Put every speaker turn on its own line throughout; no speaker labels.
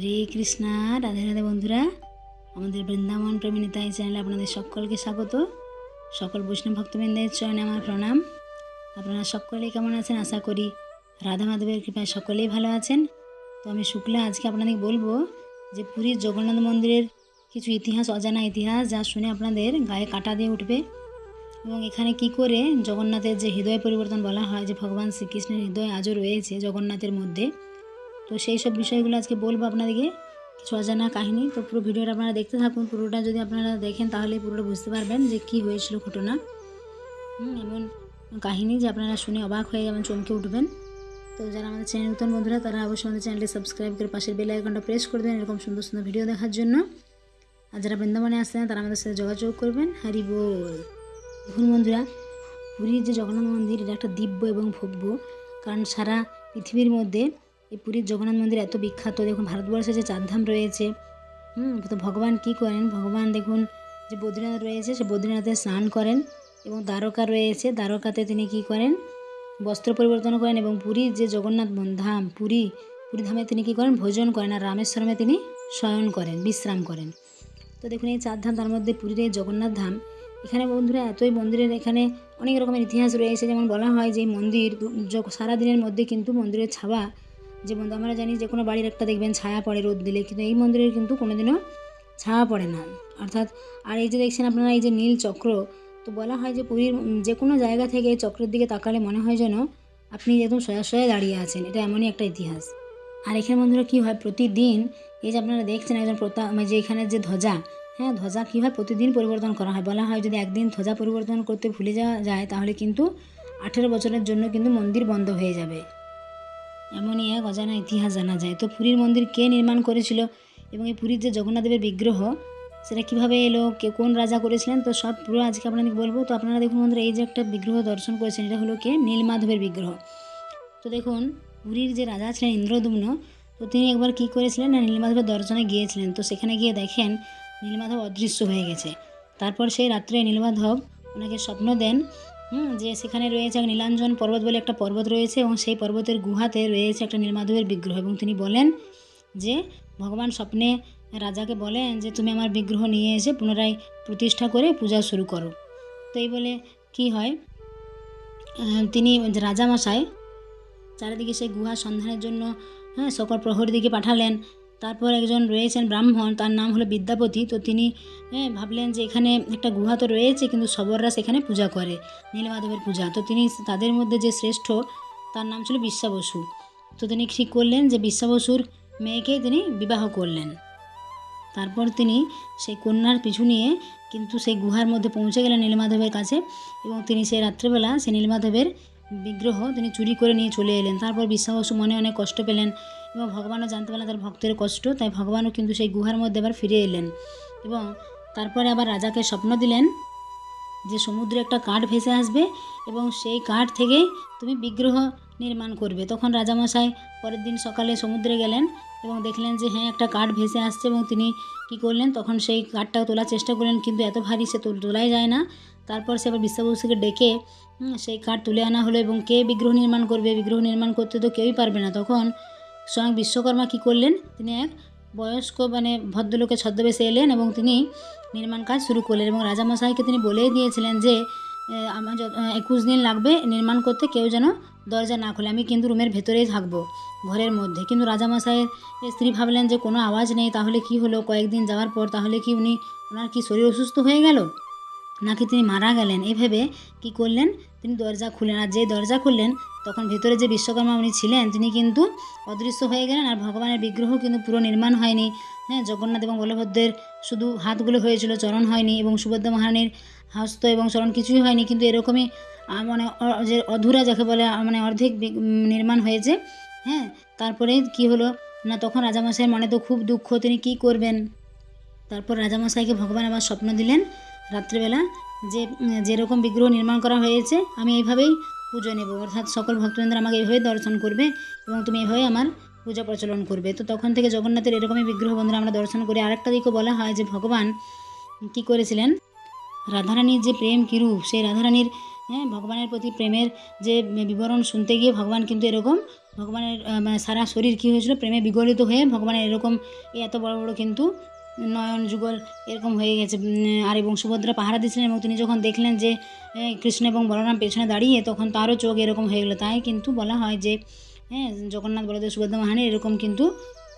হরে কৃষ্ণা, রাধে রাধে বন্ধুরা। আমাদের বৃন্দাবন প্রেমিনিতা এই চ্যানেলে আপনাদের সকলকে স্বাগত। সকল বৈষ্ণব ভক্তবৃন্দের চয়নে আমার প্রণাম। আপনারা সকলেই কেমন আছেন? আশা করি রাধা মাধবের কৃপায় সকলেই ভালো আছেন। তো আমি শুক্লা, আজকে আপনাদের বলব যে পুরীর জগন্নাথ মন্দিরের কিছু ইতিহাস, অজানা ইতিহাস যা শুনে আপনাদের গায়ে কাটা দিয়ে উঠবে। এবং এখানে কি করে জগন্নাথের যে হৃদয় পরিবর্তন বলা হয়, যে ভগবান শ্রীকৃষ্ণের হৃদয় আজও রয়েছে জগন্নাথের মধ্যে তো সেই সব বিষয়গুলো আজকে বলব আপনাদেরকে। কিছু অজানা কাহিনী, তো পুরো ভিডিওটা আপনারা দেখতে থাকুন। পুরোটা যদি আপনারা দেখেন তাহলে পুরোটা বুঝতে পারবেন যে কি হয়েছিল ঘটনা। এমন কাহিনী যে আপনারা শুনে অবাক হয়ে যাবেন, চমকে উঠবেন। তো যারা আমাদের চ্যানেল নতুন বন্ধুরা, তারা অবশ্যই আমাদের চ্যানেলটি সাবস্ক্রাইব করে পাশের বেল আইকনটা প্রেস করে দেবেন এরকম সুন্দর সুন্দর ভিডিও দেখার জন্য। আর যারা বৃন্দাবনে আসছেন তারা আমাদের সাথে যোগাযোগ করবেন। হরি বল। দেখুন বন্ধুরা, পুরীর যে জগন্নাথ মন্দির, এটা একটা দিব্য এবং ভব্য। কারণ সারা পৃথিবীর মধ্যে এই পুরীর জগন্নাথ মন্দির এত বিখ্যাত, দেখুন ভারতবর্ষে যে চারধাম রয়েছে, হুম, তো ভগবান কি করেন? ভগবান দেখুন যে বদ্রীনাথ রয়েছে, সে বদ্রীনাথে স্নান করেন এবং দ্বারকা রয়েছে, দ্বারকাতে তিনি কি করেন? বস্ত্র পরিবর্তন করেন এবং পুরীর যে জগন্নাথ ধাম, পুরী পুরী ধামে তিনি কি করেন? ভোজন করেন আর রামেশ্বরমে তিনি শয়ন করেন, বিশ্রাম করেন। তো দেখুন এই চার ধাম তার মধ্যে পুরীর এই জগন্নাথ ধাম, এখানে বন্ধুরা এতই মন্দিরের এখানে অনেক রকমের ইতিহাস রয়েছে। যেমন বলা হয় যে মন্দির সারাদিনের মধ্যে কিন্তু মন্দিরের ছাওয়া যে মন্দির আমরা জানি যে কোনো বাড়ির একটা দেখবেন ছায়া পড়ে রোদ দিলে, কিন্তু এই মন্দিরের কিন্তু কোনোদিনও ছায়া পড়ে না। অর্থাৎ, আর এই যে দেখছেন আপনারা, এই যে নীল চক্র, তো বলা হয় যে পুরীর যে কোনো জায়গা থেকে এই চক্রের দিকে তাকালে মনে হয় যেন আপনি একদম শয়া শয়ে দাঁড়িয়ে আছেন। এটা এমনই একটা ইতিহাস। আর এখানে বন্ধুরা কী হয়? প্রতিদিন এই যে আপনারা দেখছেন একজন প্রতা মানে যে এখানে যে ধ্বজা হ্যাঁ ধ্বজা কী হয়? প্রতিদিন পরিবর্তন করা হয়। বলা হয় যদি একদিন ধ্বজা পরিবর্তন করতে ভুলে যাওয়া যায়, তাহলে কিন্তু আঠেরো বছরের জন্য কিন্তু মন্দির বন্ধ হয়ে যাবে। এমনই এক অজানা ইতিহাস জানা যায়। তো পুরীর মন্দির কে নির্মাণ করেছিল এবং এই পুরীর যে জগন্নাথ দেবের বিগ্রহ, সেটা কীভাবে এলো, কে কোন রাজা করেছিলেন, তো সব পুরো আজকে আপনাদের বলব। তো আপনারা দেখুন বন্ধুরা, এই যে একটা বিগ্রহ দর্শন করেছেন, এটা হলো কে? নীলমাধবের বিগ্রহ। তো দেখুন, পুরীর যে রাজা ছিলেন ইন্দ্রদুম্ন, তো তিনি একবার কী করেছিলেন, না নীলমাধবের দর্শনে গিয়েছিলেন। তো সেখানে গিয়ে দেখেন, নীলমাধব অদৃশ্য হয়ে গেছে। তারপর সেই রাত্রে নীলমাধব ওনাকে স্বপ্ন দেন হুম, যে সেখানে রয়েছে এক নীলাঞ্জন পর্বত বলে একটা পর্বত রয়েছে এবং সেই পর্বতের গুহাতে রয়েছে একটা নীলমাধবের বিগ্রহ এবং তিনি বলেন যে, ভগবান স্বপ্নে রাজাকে বলেন যে, তুমি আমার বিগ্রহ নিয়ে এসে পুনরায় প্রতিষ্ঠা করে পূজা শুরু করো। তো এই বলে কি হয়? তিনি রাজামশাই চারিদিকে সেই গুহা সন্ধানের জন্য হ্যাঁ সকল প্রহরী দিকে পাঠালেন। তারপর একজন রয়েছেন ব্রাহ্মণ, তার নাম হলো বিদ্যাপতি। তো তিনি হ্যাঁ ভাবলেন যে এখানে একটা গুহা তো রয়েছে, কিন্তু সবররা সেখানে পূজা করে, নীলমাধবের পূজা। তো তিনি তাদের মধ্যে যে শ্রেষ্ঠ, তার নাম ছিল বিশ্বাবসু। তো তিনি ঠিক করলেন যে বিশ্বাবসুর মেয়েকেই তিনি বিবাহ করলেন। তারপর তিনি সেই কন্যার পিছু নিয়ে কিন্তু সেই গুহার মধ্যে পৌঁছে গেলেন নীলমাধবের কাছে এবং তিনি সেই রাত্রেবেলা সেই নীলমাধবের বিগ্রহ তিনি চুরি করে নিয়ে চলে এলেন। তারপর বিশ্বাবসু মনে অনেক কষ্ট পেলেন এবং ভগবানও জানতে পারলেন তার ভক্তের কষ্ট, তাই ভগবানও কিন্তু সেই গুহার মধ্যে আবার ফিরে এলেন এবং তারপরে আবার রাজাকে স্বপ্ন দিলেন যে সমুদ্রে একটা কাঠ ভেসে আসবে এবং সেই কাঠ থেকেই তুমি বিগ্রহ নির্মাণ করবে। তখন রাজামশাই পরের দিন সকালে সমুদ্রে গেলেন এবং দেখলেন যে হ্যাঁ একটা কাঠ ভেসে আসছে এবং তিনি কি করলেন? তখন সেই কাঠটা তোলার চেষ্টা করলেন, কিন্তু এত ভারী সে তো- তোলাই যায় না। তারপর সে আবার বিশ্বাবসুকে ডেকে সেই কাঠ তুলে আনা হলো এবং কে বিগ্রহ নির্মাণ করবে? বিগ্রহ নির্মাণ করতে তো কেউই পারবে না। তখন স্বয়ং বিশ্বকর্মা কি করলেন? তিনি এক বয়স্ক মানে ভদ্রলোকের ছদ্মবেশে এলেন এবং তিনি নির্মাণ কাজ শুরু করলেন এবং রাজামশাইকে তিনি বলেই দিয়েছিলেন যে আমার একুশ দিন লাগবে নির্মাণ করতে, কেউ যেন দরজা না খোলে। আমি কিন্তু রুমের ভেতরেই থাকব, ঘরের মধ্যে। কিন্তু রাজামশাইয়ের স্ত্রী ভাবলেন যে, কোনো আওয়াজ নেই, তাহলে কি হলো? কয়েকদিন যাওয়ার পর তাহলে কি উনি, ওনার কি শরীর অসুস্থ হয়ে গেল? নাকি তিনি মারা গেলেন? এই ভেবে কী করলেন? তিনি দরজা খুললেন আর যেই দরজা খুললেন, তখন ভেতরে যে বিশ্বকর্মা উনি ছিলেন, তিনি কিন্তু অদৃশ্য হয়ে গেলেন আর ভগবানের বিগ্রহ কিন্তু পুরো নির্মাণ হয়নি। হ্যাঁ জগন্নাথ এবং বলভদ্রের শুধু হাতগুলো হয়েছিল, চরণ হয়নি এবং সুভদ্রা মহারানীর হস্ত এবং চরণ কিছুই হয়নি, কিন্তু এরকমই মানে যে অধুরা যাকে বলে মানে অর্ধেক নির্মাণ হয়েছে। হ্যাঁ তারপরে কি হলো? না, তখন রাজামশাইয়ের মনে তো খুব দুঃখ, তিনি কি করবেন? তারপর রাজামশাইকে ভগবান আবার স্বপ্ন দিলেন রাত্রেবেলা যে, যেরকম বিগ্রহ নির্মাণ করা হয়েছে, আমি এইভাবেই পুজো নেব। অর্থাৎ সকল ভক্তবৃন্দ আমাকে এইভাবে দর্শন করবে এবং তুমি এইভাবে আমার পূজা প্রচলন করবে। তো তখন থেকে জগন্নাথের এরকমই বিগ্রহ বন্ধুরা আমরা দর্শন করি আরেকটা দিকও বলা হয় যে, ভগবান কি করেছিলেন? রাধারানীর যে প্রেম কিরূপ, সেই রাধারানীর হ্যাঁ ভগবানের প্রতি প্রেমের যে বিবরণ শুনতে গিয়ে ভগবান কিন্তু এরকম ভগবানের মানে সারা শরীর কী হয়েছিল? প্রেমে বিগলিত হয়ে ভগবানের এরকম এত বড় বড় কিন্তু নয়ন, যুগল এরকম হয়ে গেছে। আর এবং সুভদ্রা পাহারা দিচ্ছিলেন এবং তিনি যখন দেখলেন যে কৃষ্ণ এবং বলরাম পেছনে দাঁড়িয়ে, তখন তারও চোখ এরকম হয়ে গেলো। তাই কিন্তু বলা হয় যে হ্যাঁ জগন্নাথ বলদেব সুভদ্রা মহানের এরকম কিন্তু,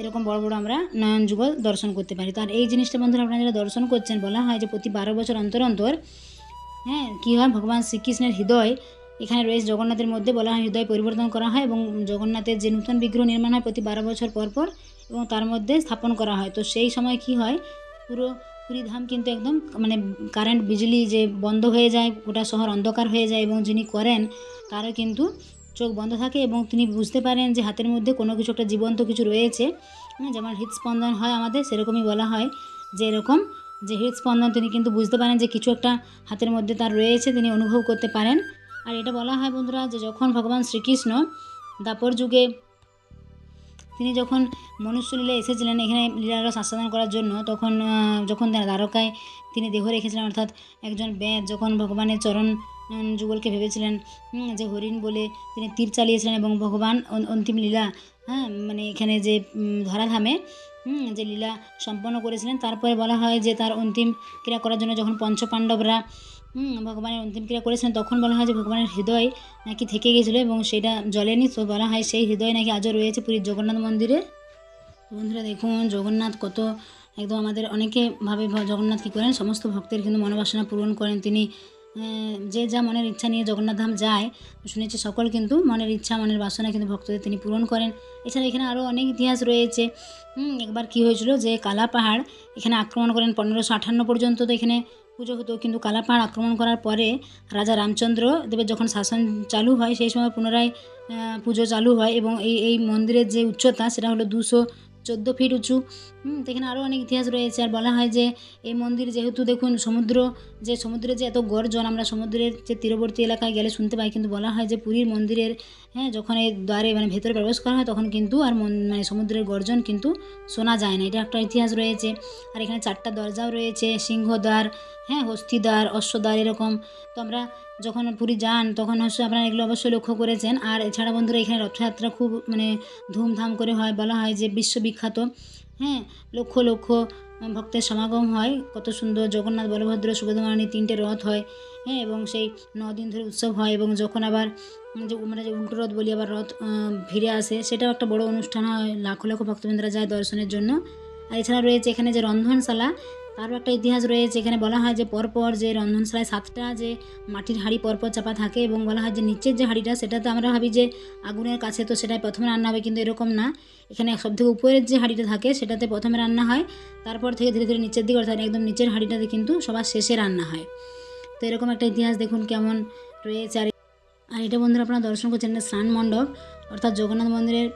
এরকম বড় বড় আমরা নয়ন, যুগল দর্শন করতে পারি। তো আর এই জিনিসটা বন্ধুরা আপনারা যারা দর্শন করছেন, বলা হয় যে প্রতি বারো বছর অন্তর অন্তর হ্যাঁ কী হয়? ভগবান শ্রীকৃষ্ণের হৃদয় এখানে রয়েছে জগন্নাথের মধ্যে বলা হয় হৃদয় পরিবর্তন করা হয় এবং জগন্নাথের যে নূতন বিগ্রহ নির্মাণ হয় প্রতি বারো বছর পর পর এবং তার মধ্যে স্থাপন করা হয়। তো সেই সময় কি হয়? পুরো পুরী ধাম কিন্তু একদম মানে কারেন্ট বিজলি যে বন্ধ হয়ে যায় গোটা শহর অন্ধকার হয়ে যায় এবং যিনি করেন তারও কিন্তু চোখ বন্ধ থাকে এবং তিনি বুঝতে পারেন যে হাতের মধ্যে কোনো কিছু একটা জীবন্ত কিছু রয়েছে। হ্যাঁ, যেমন হৃদস্পন্দন হয় আমাদের সেরকমই বলা হয় যে এরকম যে হৃদস্পন্দন তিনি কিন্তু বুঝতে পারেন যে কিছু একটা হাতের মধ্যে তার রয়েছে তিনি অনুভব করতে পারেন। আর এটা বলা হয় বন্ধুরা যে যখন ভগবান শ্রীকৃষ্ণ দাপর যুগে তিনি যখন মনুষ্য লীলা এসেছিলেন, এখানে লীলারস আস্বাদন করার জন্য, তখন যখন তার দ্বারকায় তিনি দেহ রেখেছিলেন, অর্থাৎ একজন ব্যাদ যখন ভগবানের চরণ যুগলকে ভেবেছিলেন যে হরিণ বলে তিনি তীর চালিয়েছিলেন এবং ভগবান অন্তিম লীলা হ্যাঁ মানে এখানে যে ধরাধামে যে লীলা সম্পন্ন করেছিলেন, তারপরে বলা হয় যে তার অন্তিম ক্রিয়া করার জন্য যখন পঞ্চপাণ্ডবরা ভগবানের অন্তিম ক্রিয়া করেছিলেন তখন বলা হয় যে ভগবানের হৃদয় নাকি থেকে গেছিল এবং সেটা জ্বলেনি তো বলা হয় সেই হৃদয় নাকি আজও রয়েছে পুরীর জগন্নাথ মন্দিরে। বন্ধুরা দেখুন জগন্নাথ কত একদম আমাদের অনেকে ভাবে জগন্নাথ কী করেন? সমস্ত ভক্তের কিন্তু মনোবাসনা পূরণ করেন তিনি। যে যা মনের ইচ্ছা নিয়ে জগন্নাথ ধাম যায় শুনেছি সকল কিন্তু মনের ইচ্ছা মনের বাসনা কিন্তু ভক্তদের তিনি পূরণ করেন। এছাড়া এখানে আরও অনেক ইতিহাস রয়েছে। হুম, একবার কি হয়েছিল যে কালা পাহাড় এখানে আক্রমণ করেন পনেরোশো পর্যন্ত তো এখানে পুজো হতো, কিন্তু কালাপাড় আক্রমণ করার পরে রাজা রামচন্দ্র দেবের যখন শাসন চালু হয়, সেই সময় পুনরায় পুজো চালু হয় এবং এই এই মন্দিরের যে উচ্চতা, সেটা হলো দুশো চোদ্দ ফিট উঁচু। হুম, এখানে আরও অনেক ইতিহাস রয়েছে। আর বলা হয় যে এই মন্দির যেহেতু দেখুন সমুদ্র যে সমুদ্রে যে এত গর্জন আমরা সমুদ্রের যে তীরবর্তী এলাকায় গেলে শুনতে পাই কিন্তু বলা হয় যে পুরীর মন্দিরের হ্যাঁ যখন এই দ্বারে মানে ভেতরে প্রবেশ করা হয় তখন কিন্তু আর মন- মানে সমুদ্রের গর্জন কিন্তু শোনা যায় না। এটা একটা ইতিহাস রয়েছে। আর এখানে চারটা দরজাও রয়েছে সিংহদ্বার হ্যাঁ হস্তিদ্বার অশ্বদ্বার এরকম। তো আমরা যখন পুরী যান, তখন হচ্ছে আপনারা এগুলো অবশ্যই লক্ষ্য করেছেন। আর এছাড়া বন্ধুরা, এখানে রথযাত্রা খুব মানে ধুমধাম করে হয়, বলা হয় যে বিশ্ববিখ্যাত। হ্যাঁ লক্ষ লক্ষ ভক্তের সমাগম হয়। কত সুন্দর জগন্নাথ, বলভদ্র সুভদ্রমানী তিনটে রথ হয়। হ্যাঁ এবং সেই দিন ধরে উৎসব হয় এবং যখন আবার যে আমরা যে উল্টো রথ বলি, আবার রথ ফিরে আসে, সেটাও একটা বড় অনুষ্ঠান হয়। লাখো লাখো ভক্তবৃন্দরা যায় দর্শনের জন্য। আর এছাড়া রয়েছে এখানে যে রন্ধনশালা তারও একটা ইতিহাস রয়েছে এখানে বলা হয় যে পরপর যে রন্ধনশালায় সাতটা যে মাটির হাঁড়ি পরপর চাপা থাকে এবং বলা হয় যে নিচের যে হাঁড়িটা সেটাতে আমরা ভাবি যে আগুনের কাছে তো সেটাই প্রথমে রান্না হবে, কিন্তু এরকম না। এখানে সব থেকে উপরের যে হাঁড়িটা থাকে, সেটাতে প্রথমে রান্না হয়, তারপর থেকে ধীরে ধীরে নিচের দিকে, অর্থাৎ একদম নিচের হাঁড়িটাতে কিন্তু সবার শেষে রান্না হয়। তো এরকম একটা ইতিহাস দেখুন কেমন রয়েছে। আর আর এটা বন্ধুরা আপনারা দর্শন করছেন স্নান মণ্ডপ। অর্থাৎ জগন্নাথ মন্দিরের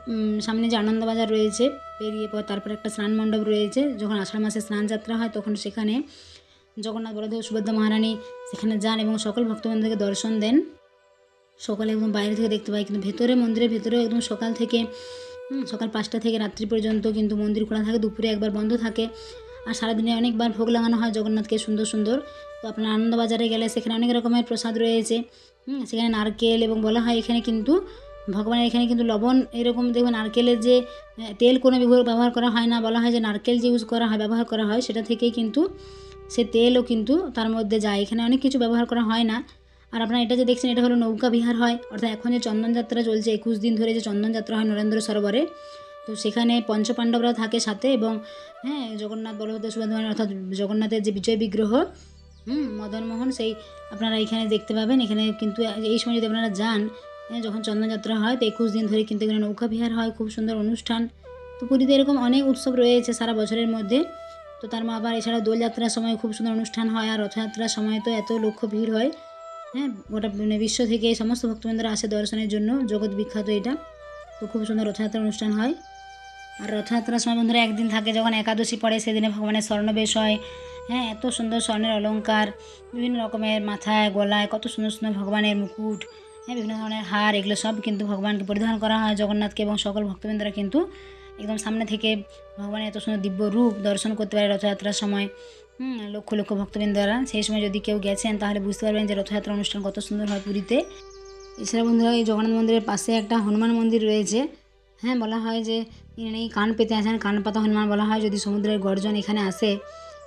সামনে যে আনন্দবাজার রয়েছে, পেরিয়ে পর তারপরে একটা স্নান মণ্ডপ রয়েছে, যখন আষাঢ় মাসে স্নান যাত্রা হয়, তখন সেখানে জগন্নাথ বলদেব, সুভদ্রা মহারানী সেখানে যান এবং সকল ভক্তবৃন্দকে দর্শন দেন। সকালে একদম বাইরে থেকে দেখতে পাই, কিন্তু ভেতরে, মন্দিরের ভেতরে একদম সকাল থেকে সকাল পাঁচটা থেকে রাত্রি পর্যন্ত কিন্তু মন্দির খোলা থাকে, দুপুরে একবার বন্ধ থাকে। আর সারাদিনে অনেকবার ভোগ লাগানো হয় জগন্নাথকে সুন্দর সুন্দর। তো আপনার আনন্দবাজারে গেলে সেখানে অনেক রকমের প্রসাদ রয়েছে সেখানে নারকেল এবং বলা হয় এখানে কিন্তু ভগবানের এখানে কিন্তু লবণ এরকম দেখবেন নারকেলের যে তেল কোনো ব্যবহার করা হয় না। বলা হয় যে নারকেল যে ইউজ করা হয়, ব্যবহার করা হয়, সেটা থেকেই কিন্তু সে তেলও কিন্তু তার মধ্যে যায়। এখানে অনেক কিছু ব্যবহার করা হয় না। আর আপনারা এটা যে দেখছেন, এটা হলো নৌকা বিহার হয়। অর্থাৎ এখন যে চন্দনযাত্রা চলছে, একুশ দিন ধরে যে চন্দনযাত্রা হয় নরেন্দ্র সরোবরে, তো সেখানে পঞ্চপাণ্ডবরা থাকে সাথে এবং হ্যাঁ জগন্নাথ, বলভদ্র সুভদ্রা অর্থাৎ জগন্নাথের যে বিজয় বিগ্রহ, হুম, মদনমোহন, সেই আপনারা এখানে দেখতে পাবেন। এখানে কিন্তু এই সময় যদি আপনারা যান যখন চন্দনযাত্রা হয় তো একুশ দিন ধরে কিন্তু এখানে নৌকা বিহার হয়, খুব সুন্দর অনুষ্ঠান। তো পুরীতে এরকম অনেক উৎসব রয়েছে সারা বছরের মধ্যে। তো তার মা আবার এছাড়া দোলযাত্রার সময় খুব সুন্দর অনুষ্ঠান হয় আর রথযাত্রার সময় তো এত লক্ষ ভিড় হয়। হ্যাঁ গোটা মানে বিশ্ব থেকে সমস্ত ভক্তবৃন্দরা আসে দর্শনের জন্য, জগৎ বিখ্যাত এটা। তো খুব সুন্দর রথযাত্রার অনুষ্ঠান হয়। আর রথযাত্রার সময় বন্ধুরা একদিন থাকে যখন একাদশী পড়ে, সেদিনে ভগবানের স্বর্ণবেশ হয়। হ্যাঁ এত সুন্দর স্বর্ণের অলংকার, বিভিন্ন রকমের মাথায়, গলায় কত সুন্দর সুন্দর ভগবানের মুকুট। হ্যাঁ বিভিন্ন ধরনের হার, এগুলো সব কিন্তু ভগবানকে পরিধান করা হয়, জগন্নাথকে এবং সকল ভক্তবৃন্দরা কিন্তু একদম সামনে থেকে ভগবানের এত সুন্দর দিব্য রূপ দর্শন করতে পারে রথযাত্রার সময়। হুম, লক্ষ লক্ষ ভক্তবৃন্দরা সেই সময় যদি কেউ গেছেন, তাহলে বুঝতে পারবেন যে রথযাত্রা অনুষ্ঠান কত সুন্দর হয় পুরীতে। এছাড়া বন্ধুরা, এই জগন্নাথ মন্দিরের পাশে একটা হনুমান মন্দির রয়েছে। হ্যাঁ বলা হয় যে তিনি কান পেতে আছেন কান পাতা হনুমান বলা হয়, যদি সমুদ্রের গর্জন এখানে আসে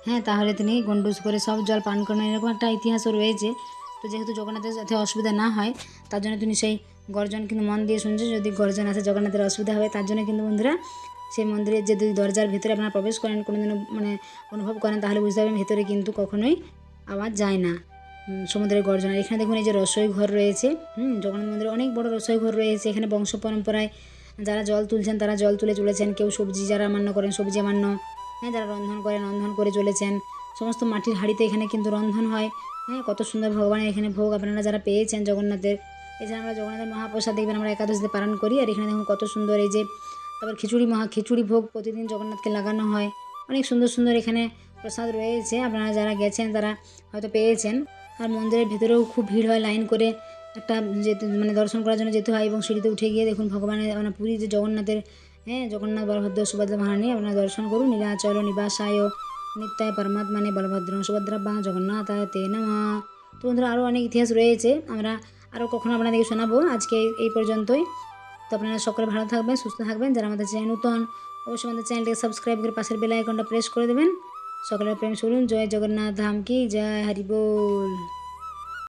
হ্যাঁ তাহলে তিনি গন্ডুস করে সব জল পান করেন। এরকম একটা ইতিহাসও রয়েছে। যেহেতু জগন্নাথের যাতে অসুবিধা না হয়, তার জন্য তিনি সেই গর্জন কিন্তু মন দিয়ে শুনছে। যদি গর্জন আসে, জগন্নাথের অসুবিধা হবে, তার জন্য কিন্তু বন্ধুরা সেই মন্দিরের যে দুই দরজার ভিতরে আপনারা প্রবেশ করেন, কোনোদিনও মানে অনুভব করেন, তাহলে বুঝতে পারবেন ভেতরে কিন্তু কখনোই আওয়াজ যায় না। সমুদ্রের গর্জন। আর এখানে দেখুন এই যে রসই ঘর রয়েছে। হুম, জগন্নাথ মন্দিরে অনেক বড় রসই ঘর রয়েছে। এখানে বংশ পরম্পরায় যারা জল তুলছেন, তারা জল তুলে চলেছেন। কেউ সবজি যারা মান্য করেন, সবজি মান্য হ্যাঁ যারা রন্ধন করেন, রন্ধন করে চলেছেন। সমস্ত মাটির হাঁড়িতে এখানে কিন্তু রন্ধন হয়। হ্যাঁ কত সুন্দর ভগবানের এখানে ভোগ আপনারা যারা পেয়েছেন জগন্নাথের। এছাড়া আমরা জগন্নাথের মহাপ্রসাদ দেখবেন, আমরা একাদশীতে পালন করি। আর এখানে দেখুন কত সুন্দর এই যে, তারপর খিচুড়ি মহা, খিচুড়ি ভোগ প্রতিদিন জগন্নাথকে লাগানো হয়। অনেক সুন্দর সুন্দর এখানে প্রসাদ রয়েছে। আপনারা যারা গেছেন, তারা হয়তো পেয়েছেন। আর মন্দিরের ভেতরেও খুব ভিড় হয় লাইন করে একটা যেতে মানে দর্শন করার জন্য যেতে হয় এবং সিঁড়িতে উঠে গিয়ে দেখুন ভগবানের মানে পুরী যে জগন্নাথের হ্যাঁ জগন্নাথ বলভদ্র সুভদ্রা মহারানী, আপনারা দর্শন করুন। নীলাচল, নিবাসায় নিত্যায় পরমাত্মানে বলভদ্র সুভদ্রাব্বা জগন্নাথায় তে নমা। তো বন্ধুরা আরও অনেক ইতিহাস রয়েছে। আমরা আরও কখনো আপনাদেরকে শোনাবো আজকে এই- পর্যন্তই। তো আপনারা সকলে ভালো থাকবেন, সুস্থ থাকবেন। যারা আমাদের চ্যানেল নতুন, অবশ্যই আমাদের চ্যানেলটিকে সাবস্ক্রাইব করে পাশের বেল আইকনটা প্রেস করে দেবেন। সকলের প্রেম শুনুন। জয় জগন্নাথ ধাম কি? জয় হরি বল